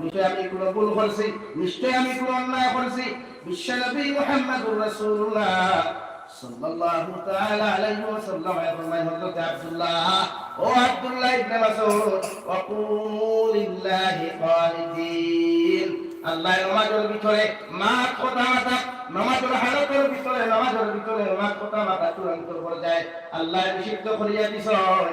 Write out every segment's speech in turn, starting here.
নিশ্চয় আমি কোনো ভুল করছি, নিশ্চয় আমি কোনো অন্যায় করছি। বিশ্বনবী মুহাম্মদুর রাসূলুল্লাহ সাল্লাল্লাহু তাআলা আলাইহি ওয়াসাল্লাম ফরমায় হযরত আব্দুল্লাহ, ও আব্দুল্লাহ ইবনে মাসউদ ওয়াকুল লিল্লাহি কানিতিন আল্লাহ নামাজের ভিতরে মা কথা মাথা নামাজের হালতের ভিতরে, নামাজের ভিতরে মা কথা মাথা চূড়ান্ত পর্যায়ে আল্লাহ নিষিদ্ধ করিয়া দিছয়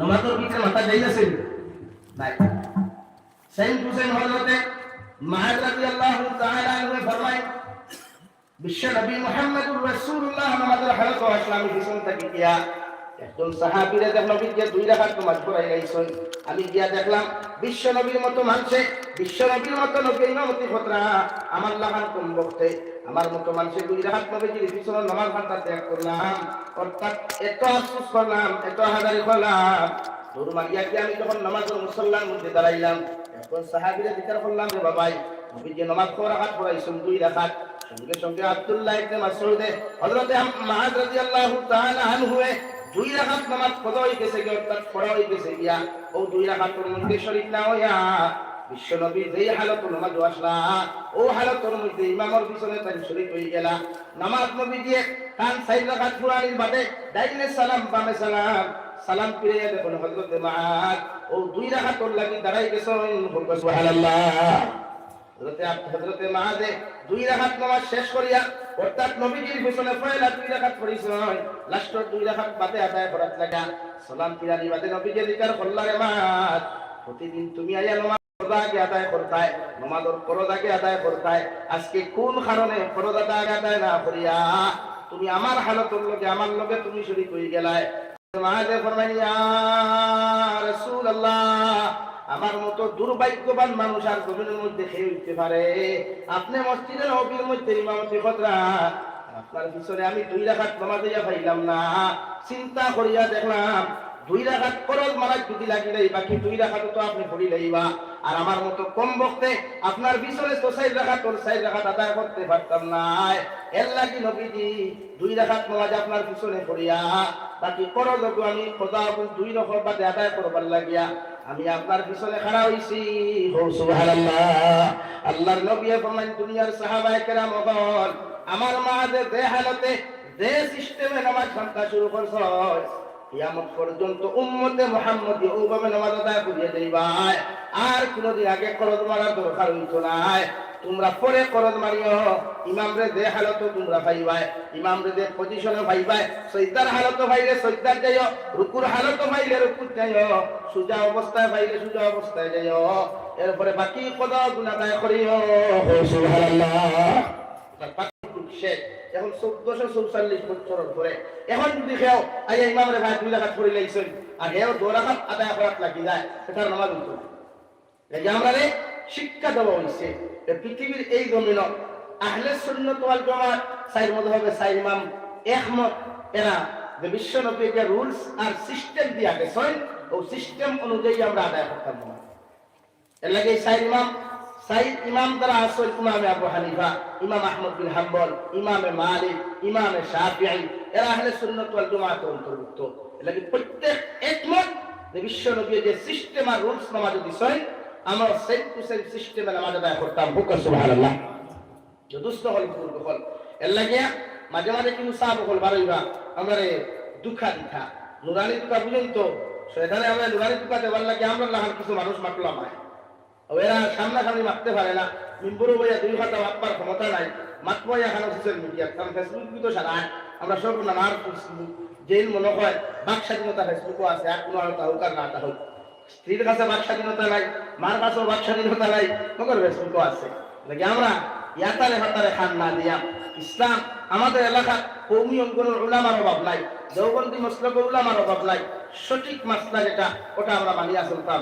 নমাজের ভিতরে মাথা যাইতাছে নাই। সেম হুসেন হজরতে হযরতে রাজি আল্লাহ তাআলা আনহু ফরমায়, বিশ্ব নবী মুহাম্মদুর রাসূলুল্লাহ নমাজের হালত ও ইসলামী বিছন থেকে একজন সাহাবীরা দেখ নবী দুই রাকাত নামাজ পড়াই গাইছেন আমি গিয়া দেখলাম, বিশ্ব নবীর মতো মানছে, বিশ্ব নবীর মতো নবী ইমামতি খতরা আমার লাগান কম বক্তে? আমার মতো মানুষে দুই রাকাত নবীজির পিছনে নামাজ ভান্ডার ত্যাগ করলাম। অর্থাৎ এত আফসোস করলাম, এত হাজারি করলাম। দূর মারিয়া গিয়ে আমি যখন নামাজের মুসল্লার মধ্যে দাঁড়াইলাম, এখন সাহাবিরে বিচার করলাম রে বাবাই, নবী যে নামাজ ক রাকাত পড়াইছেন দুই রাকাত সঙ্গে সঙ্গে আব্দুল্লাহ ইবনে মাসউদে হযরতে মাআদ রাদিয়াল্লাহু তাআলা আনহু দুই রাকাত নামাজ পড়া হই গেছে গিয়া অর্থাৎ পড়া হই গেছে গিয়া। ও দুই রাকাতের মধ্যে শরীক না হইয়া বিশ্ব নবী যেই হালত নামাজ আসলা, ও হালতের মধ্যে ইমামর পিছনে তাই শরীক হয়ে গেলা। নামাজ নবী দিয়ে কান সাইড রাকাত পুরানির বাদে ডাইনে সালাম, বামে সালাম সালাম ফিরে দেখুন হযরতে মাআদ ও দুই রাকাতর লাগি দাঁড়াই গেছেন সুবহানাল্লাহ। হযরতে হযরতে মাআদে দুই রাকাত নামাজ শেষ করিয়া, অর্থাৎ নবীজির পিছনে পয়লা দুই রাকাত পড়িছেন লাস্টর দুই রাকাত বাদে আদায় করাত লাগা। সালাম ফিরানি বাদে নবীজি দিকার কল্লারে মাত প্রতিদিন তুমি আইয়া নামাজ করতায় আজকে কোন তুমি আমার হালতের লগে তুমি শরীক হয়ে গেলায়। আমার মতো দুর্ভাগ্যবান মানুষ আর জমিনের মধ্যে খেয়ে উঠতে পারে। আপনি মসজিদের নবীর মধ্যে ইমামতি খতরা। আপনার পিছনে আমি দুই রাখাত নামাজ দিয়া পাইলাম না। চিন্তা করিয়া দেখলাম দুই রাখাত করল মারাক যদি লাগি নাই বাকি দুই রাখাত তো আপনি পড়ি লাইবা। আর আমার মতো কম বক্তে আপনার পিছনে তো সাইড রাখাত তোর সাইড রাখাত আদায় করতে পারতাম না। এর লাগি নবীজি দুই রাখাত নামাজ আপনার পিছনে পড়িয়া বাকি করল আমি খোদা দুই রকম বাদে আদায় করবার লাগিয়া আমি আপনার পিছনে খাড়া হইছি। হো সুবহানাল্লাহ। আল্লাহর নবী ফরমান দুনিয়ার সাহাবায়ে কেরাম আমার মা যে দে হালতে দে সিস্টেমে নামাজ পড়তে শুরু করছ কিয়ামত পর্যন্ত উম্মতে মুহাম্মদি ওভাবে নামাজ আদায় করিয়ে দেইবাই আর কোনদিন আগে করজ মারার দরকার হইতো নাই। তোমরা পরে করজ মারিও। ইমাম রে দে হালত তোমরা ভাইবাই। ইমাম রে দে পজিশনে ভাইবাই। সৈদার হালত ভাইলে সৈদার যাইও। রুকুর হালত ভাইলে রুকুর যাইও। সুজা অবস্থায় ভাইলে সুজা অবস্থায় যাইও। এরপরে বাকি কদা গুণাদায় করিও। সুবহানাল্লাহ। শেষ। এখন চোদ্দশো চৌচল্লিশ বছরের পরে এখন যদি খেও আইয়া ইমাম রে ভাই দুই রাখাত পড়ি লাইছেন আর হেও দু রাখাত আদায় করাত লাগি যায় সেটার নামাজ উঠতো এই আমরা রে শিক্ষা দেওয়া হয়েছে পৃথিবীর এই জমিন আহলে সুন্নত ওয়াল জামাত সাইর মধ্যে হবে সাইর ইমাম একমত এরা যে বিশ্ব নবী যে রুলস আর সিস্টেম দিয়া গেছেন ও সিস্টেম অনুযায়ী আমরা আদায় করতাম। এর লাগে সাইর ইমাম সাইদ ইমাম দ্বারা আসল ইমামে আবু হানিফা, ইমাম আহমদ বিন হাম্বল, ইমামে মালিক, ইমামে শাফিঈ, এরা আহলে সুন্নাত ওয়াল অন্তর্ভুক্ত। এর লাগে প্রত্যেক একমত যে বিশ্ব নবী যে সিস্টেম আর রুলস নামাজ দিছেন, আমরা সেম টু সেম সিস্টেমে নামাজ আদায় করতাম। হুকা, সুবহানাল্লাহ। যে দুষ্ট হল, বুজুর্গ হল। এর লাগে মাঝে মাঝে কিন্তু সাহাব হল বারইবা আমরা দুঃখা দিখা। নুরানি দুঃখা বুঝুন তো? সেখানে আমরা নুরানি দুঃখা দেওয়ার লাগে আমরা লাহান কিছু মানুষ মাতলাম সামনাসামনি মারতে পারে না। মিম্বুরু বইয়া দুই হাতে মাতবার ক্ষমতা নাই। মাতবো এখানে সোশ্যাল মিডিয়া কারণ ফেসবুক আমরা সব নানার জেল মনে হয় বাক স্বাধীনতা ফেসবুকও আছে, আর কোনো হোক আর না হোক। কাছে বাক স্বাধীনতা নাই, মার কাছেও বাক স্বাধীনতা নাই নগর ফেসবুকও আছে। আমরা ইয়াতারে হাতারে খান না ইসলাম আমাদের এলাকা কৌমি অঙ্গনের উলামার অভাব নাই, দেওবন্দি মসলক উলামার অভাব নাই। সঠিক মাসলা যেটা, ওটা আমরা মানিয়া চলতাম।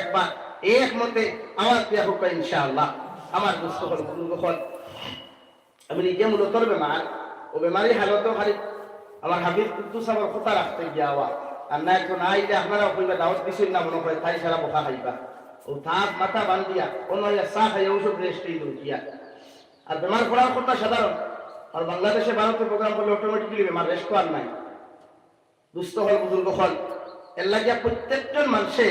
একবার এক মতে, আমার প্রিয় হোক ইনশাআল্লাহ, আমার দুস্থ হল হল আমি নিজে মূলত বেমার, ও বেমারি হালতেও খালি আমার হাবিব কুদ্দুস আমার কথা রাখতে গিয়াওয়া আর না একজন আইলে আপনারা কইবা দাওয়াত দিছেন না মনে করে তাই সারা বোকা খাইবা। ও থাপ মাথা বান্ধিয়া অন্য চা খাইয়া ওষুধ রেস্টেই দুকিয়া আর বেমার পড়ার কথা সাধারণ, আর বাংলাদেশে ভারতের প্রোগ্রাম করলে অটোমেটিকলি বেমার রেস্ট আর নাই। দুস্থ হল বুজুর্গ হল। এর লাগিয়া প্রত্যেকজন মানুষে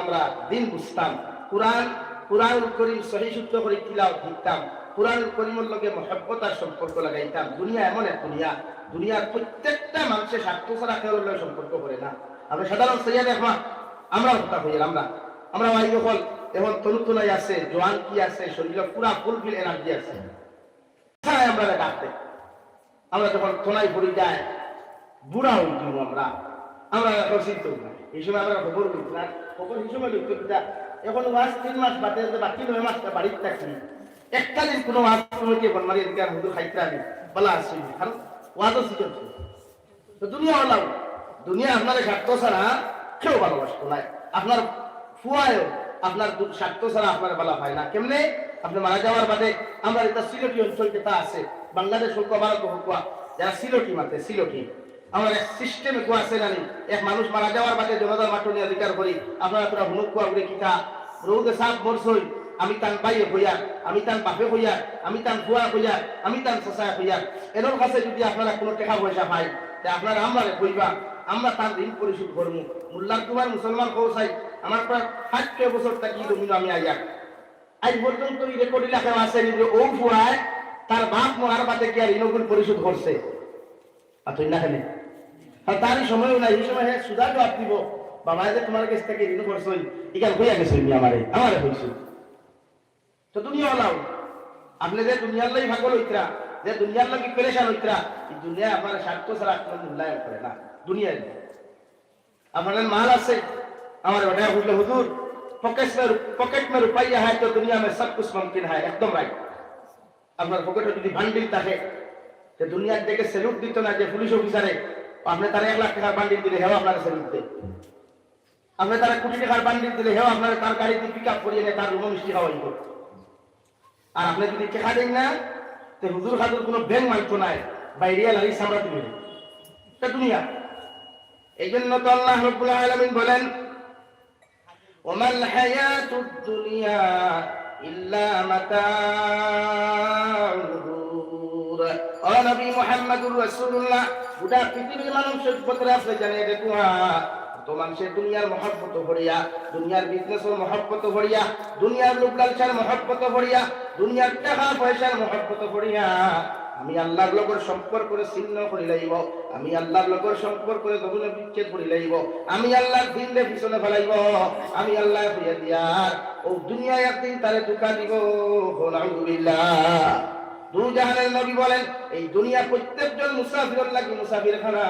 আমরা দিন বুঝতাম। কোরআন কোরআন করিম সহি শুদ্ধ করে তিলাও শিখতাম কোরআন করিমের লগে মহব্বতার সম্পর্ক লাগাইতাম। দুনিয়া এমন এক দুনিয়া। দুনিয়ার প্রত্যেকটা মানুষের স্বার্থ ছাড়া কেউ সম্পর্ক করে না। আমরা সাধারণ সৈয়া দেখবা আমরা হত্যা হইল আমরা আমরা ভাই যখন এখন তরু তোলাই আছে, জোয়ান কি আছে, শরীরে পুরা ফুলফিল এনার্জি আছে। আমরা ডাকতে। আমরা যখন তোলাই পড়ি যায়, বুড়া হই যাব আমরা। আমরা রসিদ না। এই সময় আমরা খবর করি না সময় এখন তিন মাস বাদে বাকি নয় মাসটা বাড়িতে থাকি। একটা দিন কোনো মাস কমিটি বনমারি এদিকে খাইতে আমি বলা আসছি শিখে তো দুনিয়া হলাম, দুনিয়া আপনার স্বার্থ ছাড়া কেউ ভালোবাসতো নাই। আপনার ফুয়ায়ও, আপনার স্বার্থ ছাড়া আপনার বলা হয় না। কেমনে? আপনি মারা যাওয়ার বাদে আমরা এটা সিলেটি অঞ্চল যেটা আছে, বাংলাদেশ হোক ভারত হোক যারা সিলটি মাতে সিলটি আমার এক সিস্টেমে কোয়া জানি। এক মানুষ মারা যাওয়ার বাদে জনতার মাঠনে অধিকার করি। আপনারা তোরা হুনুক কোয়া উড়ে কিতা রৌদে সাপ মরছই। আমি তান বাইয়ে হইয়া আমি তান বাপে হইয়া আমি তান ফুয়া হইয়া আমি তান সসায় হইয়া এর কাছে যদি আপনারা কোনো টাকা পয়সা পাই তে আপনারা আমরা কইবা আমরা তার ঋণ পরিশোধ করব মোল্লার কুমার মুসলমান কৌসাই আমার প্রায় ষাট বছর থাকি জমিন আমি আইয়া। আজ পর্যন্ত এই রেকর্ড লেখা আছে যে ও ফুয়ায় তার বাপ মরার বাদে কি আর ঋণগুণ পরিশোধ করছে? আর তুই না আর তারই সময়ও নাই, এই সময় হ্যাঁ সুদা জবাব দিব। বাবা যে তোমার কাছ থেকে ঋণ করছই এখান হইয়া গেছে আমারে আমারে হয়েছে তো দুনিয়া হলাও। আপনি যে দুনিয়ার লাই ভাগল হইতরা, যে দুনিয়ার লাগি পেরেশান হইত্রা, এই দুনিয়া আপনার স্বার্থ ছাড়া আপনার মূল্যায়ন করে না দুনিয়ার আপনার মাল আছে, আমার ওটা বুঝলো হুজুর। পকেট মে পকেট মে রুপাইয়া হয় তো দুনিয়া মে সব কিছু মুমকিন হয়, একদম রাইট আপনার পকেটে যদি ভান্ডিল থাকে যে দুনিয়ার দিকে সেলুট দিত না যে পুলিশ অফিসারে আপনি তারা এক লাখ টাকার বান্ডিল দিলে হেও আপনার কাছে নিতে আপনি তারা কোটি টাকার বান্ডিল দিলে হেও আপনার তার গাড়িতে পিক আপ করিয়ে নেয় তার রুম মিষ্টি খাওয়াইব। আর আপনি যদি টেকা দেন না, তো হুজুর হাজুর কোনো ব্যাংক মানত নাই, বাইরে লারি সামরা তুমি এটা দুনিয়া। এই জন্য তো আল্লাহ রব্বুল আলমিন বলেন, ওমাল হায়াতুদ দুনিয়া ইল্লা মাতা নবী মুহাম্মদুর রাসূলুল্লাহ, গোটা পৃথিবীর মানুষ সত্যি আপনি জানিয়ে দেখুন তো মানুষের দুনিয়ার মহব্বত ভরিয়া, দুনিয়ার বিজনেসের মহব্বত ভরিয়া, দুনিয়ার লোক লালসার মহব্বত ভরিয়া, দুনিয়ার টাকা পয়সার মহব্বত ভরিয়া। আমি আল্লাহর লগর সম্পর্ক করে ছিন্ন করি লাইব, আমি আল্লাহর লগর সম্পর্ক করে গগুনে বিচ্ছেদ করি লাইব, আমি আল্লাহর দিন পিছনে ফেলাইব, আমি আল্লাহ দিয়ার, ও দুনিয়ায় একদিন তারে দুকা দিব আলহামদুলিল্লাহ দু জাহানের নবী বলেন, এই দুনিয়া প্রত্যেকজন মুসাফির লাগি মুসাফির খানা।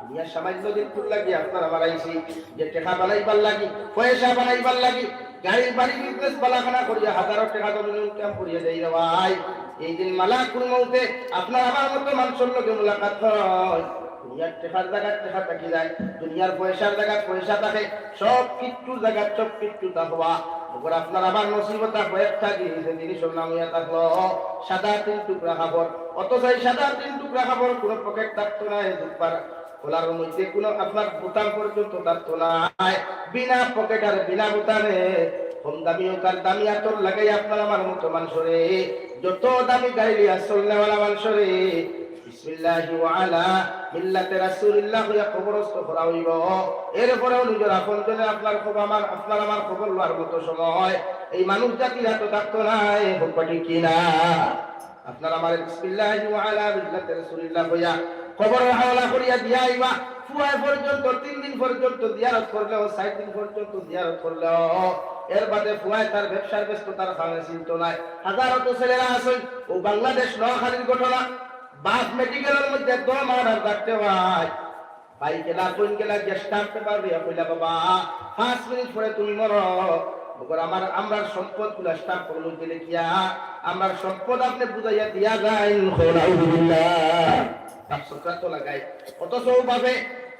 দুনিয়া সামান্য দিন ফুল লাগি, আপনারা বানাইছি, যে টাকা বানাইবার লাগি, পয়সা বানাইবার লাগি গাড়ি বাড়ি বিজনেস বালাখানা করিয়া হাজারো টাকা জমি ইনকাম করিয়া দেই রে ভাই। এই দিন মালাকুল মৌতে আপনার আমার মতো মানুষের লোকে মুলাকাত হয়। দুনিয়ার টেকার জায়গা টেকা থাকি যায়, দুনিয়ার পয়সার জায়গা পয়সা থাকে, সব কিচ্ছু জায়গা সব কিচ্ছু থাকবা ওপর আপনার আবার নসিবতা কয়েক থাকি নাম ইয়া থাকল। সাদা তিন টুকরা খাবার অথচ এই সাদা তিন টুকরা খাবার কোনো পকেট থাকতো না দুপার খোলার মধ্যে কোনো আপনার বোতাম পর্যন্ত না বিনা পকেট আর বিনা বোতামে কম দামি হোক দামি আতর লাগাই আপনার আমার মতো মানুষরে। যত দামি গাড়ি লিয়া চলনেওয়ালা মানুষরে। মিল্লাতে রাসূলিল্লাহ হইয়া খবরস্থ করা হইব। এরপরেও নিজের আপনজনে আপনার খবর আমার, আপনার আমার খবর লওয়ার মতো সময়। এই মানুষ জাতির হাতে থাকতো না এ হোকটি কিনা আপনার আমার বিসমিল্লাহি ওয়া আলা রাসূলিল্লাহ হইয়া খবরের হাওলা করিয়া দিয়া আইবা। ফুয়ায় পর্যন্ত, তিন দিন পর্যন্ত দিয়ারত করলেও ষাট দিন পর্যন্ত দিয়ারত করলেও, এর বাদে ফুয়ায় তার ব্যবসার ব্যস্ততার কারণে চিন্ত নাই। হাজারত ছেলেরা আছে ও বাংলাদেশ নোয়াখালীর ঘটনা। বাস মেডিকেলের মধ্যে দম আর ডাকতে ভাই ভাই গেলা কোন গেলা গেস্ট আনতে পারবি? কইলা বাবা, পাঁচ মিনিট পরে তুমি মরো। আমার আমার সম্পদগুলা স্টাফ করল দিলে কিয়া আমার সম্পদ আপনি বুঝাইয়া দিয়া যায় লাগাই অথচ ভাবে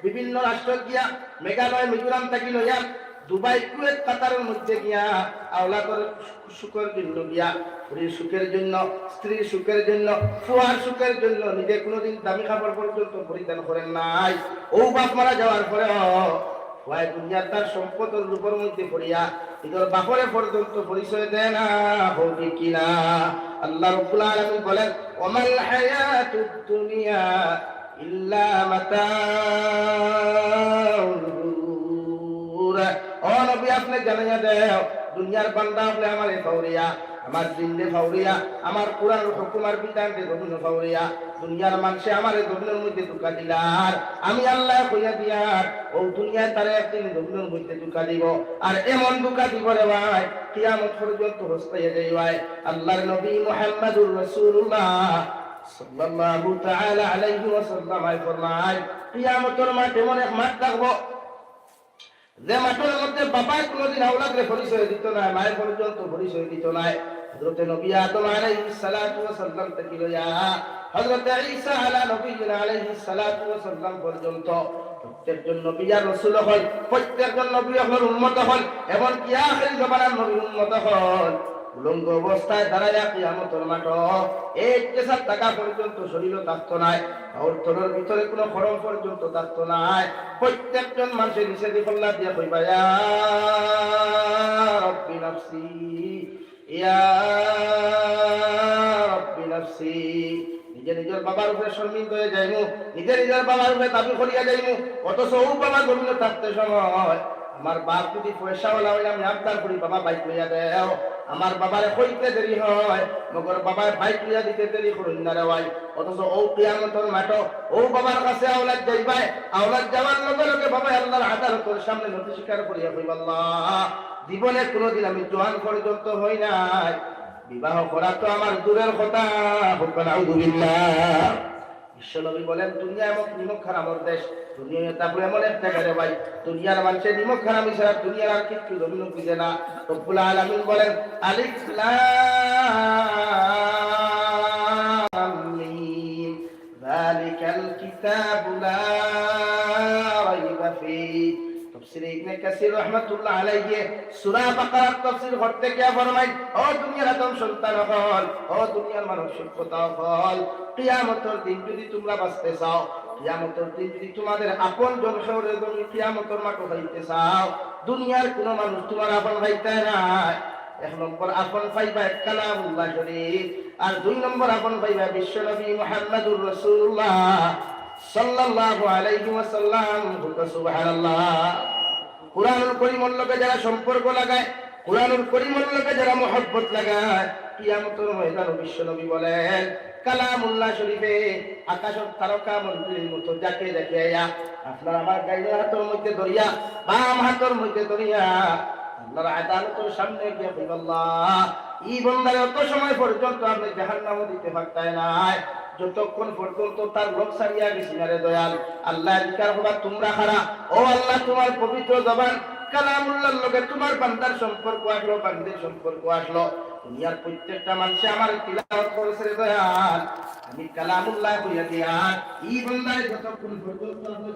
বিভিন্ন রাষ্ট্র গিয়া মেঘালয়, মিজোরাম থাকি লইয়া দুবাই কুয়েত কাতারের মধ্যে গিয়া আওলাদর সুখের জন্য গিয়া স্ত্রীর সুখের জন্য, স্ত্রীর সুখের জন্য, ফুয়ার সুখের জন্য নিজে কোনোদিন দামি খাবার পর্যন্ত পরিধান করেন নাই। ও বাপ মারা যাওয়ার পরে ওয়াই দুনিয়ার তার সম্পদের রূপের মধ্যে পড়িয়া ইদর বাপরে পর্যন্ত পরিচয় দেয় না, হবে কিনা আল্লাহ রব্বুল আলামিন বলেন, ওমাল হায়াতুদ দুনিয়া ইল্লা মাতাউল ও নবী, আপনি জানাইয়া দেও, দুনিয়ার বান্দা হলে আমার ফাউরিয়া আমার জিন্দে ফাউরিয়া আমার কোরআন হুকুমার বিধান দে গবিন ফাউরিয়া দুনিয়ার মানুষে আমার এই গবিনের মধ্যে ঢুকা দিলার আমি আল্লাহ কইয়া দিয়ার ও দুনিয়ায় তারে একদিন গবিনের মধ্যে ঢুকা দিব। আর এমন ঢুকা দিব রে ভাই, কিয়ামত পর্যন্ত হস্তাইয়া যাই ভাই, আল্লাহর নবী মুহাম্মদুর রাসূলুল্লাহ সাল্লাল্লাহু তাআলা আলাইহি ওয়াসাল্লাম আই ফরমায়, কিয়ামতের মাঠে এক মাঠ থাকব যে মাঠের মধ্যে বাবাই কোনোদিন আওলাদরে পরিচয় দিত না মায়ের পর্যন্ত পরিচয় দিত না হযরতে নবী আদম আলাইহিস সালাতু ওয়া সাল্লাম থেকে লয়া হযরতে ঈসা আলা নবীনা আলাইহিস সালাতু ওয়া সাল্লাম পর্যন্ত প্রত্যেকজন নবী আর রাসূল হল, প্রত্যেকজন নবী হল উম্মত হল এবং কি আখির জমানার নবী উম্মত হল। উলঙ্গ অবস্থায় দাঁড়াইয়া কিয়ামতের মাঠ। এক কেসার টাকা পর্যন্ত শরীরও থাকতো নাই। তোর ভিতরে কোনো খরম পর্যন্ত থাকতো নাই। প্রত্যেকজন মানুষের নিষেধি কল্লা দিয়ে কইবা রব্বি ইয়া নিজে নিজের বাবার উপরে শর্মিন্দ হয়ে যাইমু। নিজে নিজের বাবার উপরে দাবি করিয়া যাইমু। অথচ ও বাবা গভীর থাকতে সময়। আমার বাপ যদি পয়সাওয়ালা হইলে আমি আবদার করি, বাবা বাইক লইয়া দেও আমার বাবারে কইতে দেরি হয়, মগর বাবার বাইক লইয়া দিতে দেরি করুন না রে ভাই। অথচ ও কিয়ামতর মাঠ ও বাবার কাছে আওলাদ যাইবাই, আওলাদ যাওয়ার লগে লগে বাবা আল্লাহর আদালতের সামনে নথি স্বীকার করিয়া কইব আল্লাহ, জীবনে কোনোদিন আমি জোয়ান পর্যন্ত হই নাই। বিবাহ করা তো আমার দূরের কথা বিশ্বনবী বলেন, দুনিয়া এমন নিমক খারামর দেশ দুনিয়া তারপরে এমন এক জায়গায় রে ভাই বলেন, আলিফ লাম মিম, যালিকাল কিতাবু লা রাইবা ফীহ। তফসিরে ইবনে কাসির রাহমাতুল্লাহ আলাইহি, সূরা বাকারার তফসির করতে গিয়ে ফরমাই দুনিয়ার আদম সন্তান হল, ও দুনিয়ার সভ্যতা হল, কিয়ামতের দিন যদি তোমরা বাঁচতে চাও তোমাদের আপন জন তুমি কিয়ামতের মাঠ হইতে চাও, দুনিয়ার কোন মানুষ তোমার আপন হইতে নাই। এক নম্বর আপন পাইবা কালামুল্লাহ শরীফ আর দুই নম্বর আপন পাইবা বিশ্বনবী মুহাম্মদুর রাসূলুল্লাহ সাল্লাল্লাহু আলাইহি ওয়াসাল্লাম। সুবহানাল্লাহ। কুরআনুল করিমের লগে যারা সম্পর্ক লাগায় কুরআনুল করিমের লগে যারা মহব্বত লাগায়, কিয়ামতের ময়দানে বিশ্বনবী বলেন, কালামুল্লাহ শরীফে আকাশের তারকা মন্দিরের মতো যাকে দেখে আয়া, আপনার আমার গাইলের হাতের মধ্যে ধরিয়া, বাম হাতের মধ্যে ধরিয়া আল্লাহর আদালতের সামনে গিয়ে বলব আল্লাহ, এই বন্দারে অত সময় পর্যন্ত আপনি জাহান্নামও দিতে পারতাই নাই। যতক্ষণ পর্যন্ত তার লোক সারিয়া গেছি না রে দয়াল, আল্লাহ জিকার হবা তোমরা খারা। ও আল্লাহ, তোমার পবিত্র জবান কালামুল্লাহর লগে তোমার বান্দার সম্পর্ক আসলো, বান্দির সম্পর্ক আসলো। দুনিয়ার প্রত্যেকটা মানুষে আমার তিলাওয়াত করেছে দয়াল। আমি কালামুল্লাহ কইয়া দিয়া, এই বান্দায় যতক্ষণ পর্যন্ত